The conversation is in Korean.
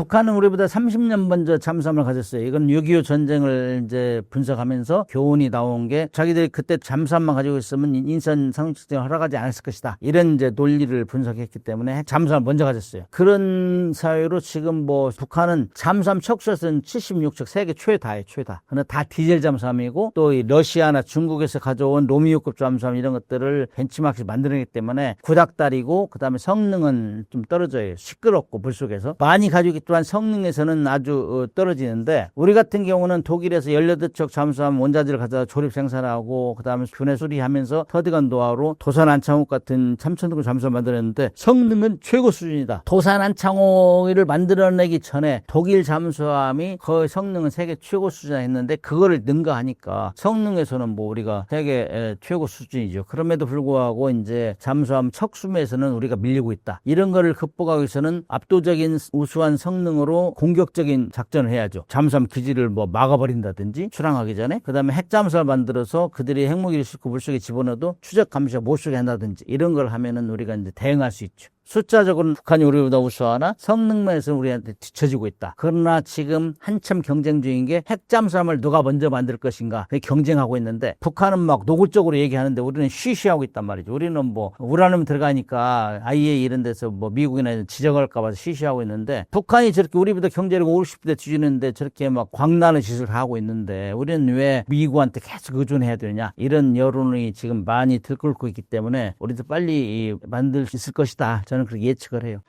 북한은 우리보다 30년 먼저 잠수함을 가졌어요. 이건 6.25 전쟁을 이제 분석하면서 교훈이 나온 게 자기들이 그때 잠수함만 가지고 있으면 인선 상륙작전을 허락하지 않았을 것이다. 이런 이제 논리를 분석했기 때문에 잠수함을 먼저 가졌어요. 그런 사회로 지금 뭐 북한은 잠수함 척수에서는 76척 세계 최다예요. 최다. 근데 다 디젤 잠수함이고 또 이 러시아나 중국에서 가져온 로미오급 잠수함 이런 것들을 벤치마크를 만들어내기 때문에 구닥다리고 그다음에 성능은 좀 떨어져요. 시끄럽고 물속에서 많이 가지고 있 지만 성능에서는 아주 어, 떨어지는데 우리 같은 경우는 독일에서 18척 잠수함 원자재를 가져다 조립 생산하고 그다음에 균해 수리하면서 터득한 노하우로 도산 안창호 같은 참천동 잠수함 만들었는데 성능은 최고 수준이다. 도산 안창호를 만들어내기 전에 독일 잠수함이 거의 성능은 세계 최고 수준이다 했는데 그거를 능가하니까 성능에서는 뭐 우리가 세계 에, 최고 수준이죠. 그럼에도 불구하고 이제 잠수함 척수매에서는 우리가 밀리고 있다. 이런 거를 극복하기 위해서는 압도적인 우수한 성능 으로 공격적인 작전을 해야죠. 잠수함 기지를 뭐 막아버린다든지 출항하기 전에 그다음에 핵잠수함을 만들어서 그들이 핵무기를 싣고 물속에 집어넣어도 추적 감시가 못 쓰게 한다든지 이런 걸 하면은 우리가 이제 대응할 수 있죠. 숫자적으로는 북한이 우리보다 우수하나 성능면에서 우리한테 뒤처지고 있다. 그러나 지금 한참 경쟁 중인 게 핵잠수함을 누가 먼저 만들 것인가 경쟁하고 있는데 북한은 막 노골적으로 얘기하는데 우리는 쉬쉬하고 있단 말이죠. 우리는 뭐 우라늄 들어가니까 IA 이런 데서 뭐 미국이나 지적할까 봐서 쉬쉬하고 있는데 북한이 저렇게 우리보다 경제력 50대 뒤지는데 저렇게 막 광란의 짓을 하고 있는데 우리는 왜 미국한테 계속 의존해야 되냐 이런 여론이 지금 많이 들끓고 있기 때문에 우리도 빨리 이 만들 수 있을 것이다. 저는 그렇게 예측을 해요.